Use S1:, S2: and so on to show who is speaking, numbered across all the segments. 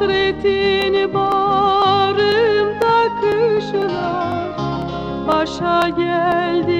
S1: Hasretin bağrımda kışlar başa geldi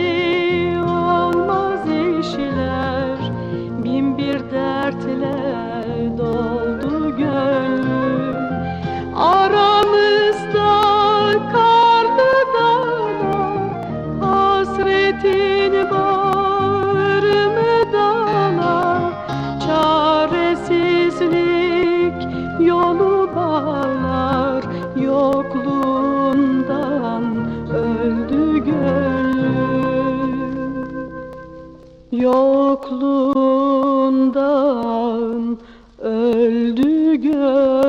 S1: bağlar yokluğundan öldü gönlüm. Yokluğundan öldü gönlüm.